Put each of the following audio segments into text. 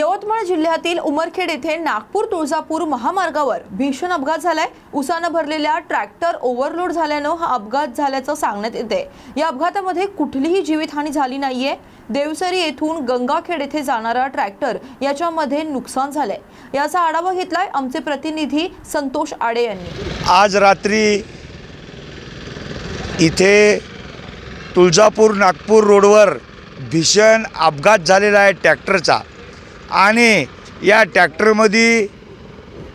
यवतमाळ जिल्ह्यातील उमरखेड येथे नागपूर तुळजापूर महामार्गावर भीषण अपघात झालाय. उसानं भरलेल्या ट्रॅक्टर ओव्हरलोड झाल्यानं हा अपघात झाल्याचं सांगण्यात येते. या अपघातामध्ये कुठलीही जीवितहानी झाली नाहीये. देवसरी येथून गंगाखेड येथे जाणारा ट्रॅक्टर याच्यामध्ये नुकसान झालंय. याचा आढावा घेतलाय आमचे प्रतिनिधी संतोष आडे यांनी. आज रात्री इथे तुळजापूर नागपूर रोडवर भीषण अपघात झालेला आहे ट्रॅक्टरचा. आणि या ट्रॅक्टरमध्ये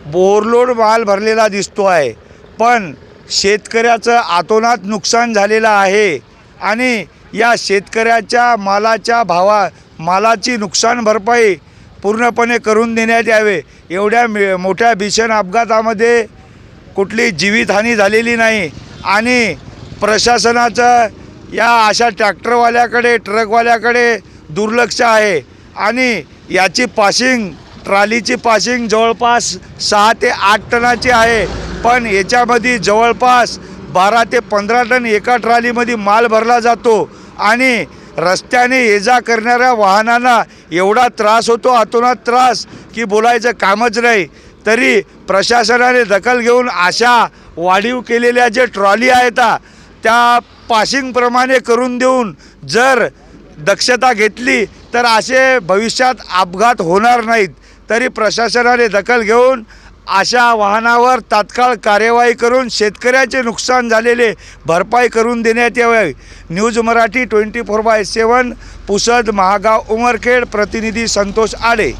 बोरलोड माल भरलेला दिसतो आहे. पण शेतकऱ्याचं आतोनात नुकसान झालेलं आहे आणि या शेतकऱ्याच्या मालाच्या भावा मालाची नुकसान भरपाई पूर्णपणे करून देण्यात यावे. एवढ्या मे मोठ्या भीषण अपघातामध्ये कुठली जीवितहानी झालेली नाही आणि प्रशासनाचं या अशा ट्रॅक्टरवाल्याकडे ट्रकवाल्याकडे दुर्लक्ष आहे आणि याची पासिंग ट्रॉलीची पासिंग जवळपास सहा ते आठ टनाची आहे. पण याच्यामध्ये जवळपास बारा ते पंधरा टन एका ट्रॉलीमध्ये माल भरला जातो आणि रस्त्याने ये जा करणाऱ्या वाहनांना एवढा त्रास होतो अतोनात त्रास की बोलायचं कामच नाही. तरी प्रशासनाने दखल घेऊन अशा वाढीव केलेल्या जे ट्रॉली आहेत त्या पासिंगप्रमाणे करून देऊन जर दक्षता घेतली तर असे भविष्यात अपघात होणार नाहीत. तरी प्रशासनाने दखल घेऊन अशा वाहनावर तात्काळ कार्यवाही करून शेतकऱ्याचे नुकसान झालेले भरपाई करून देण्यात यावे. News Marathi twenty four by seven Pusad Mahagaon Umarkhed प्रतिनिधी संतोष आडे.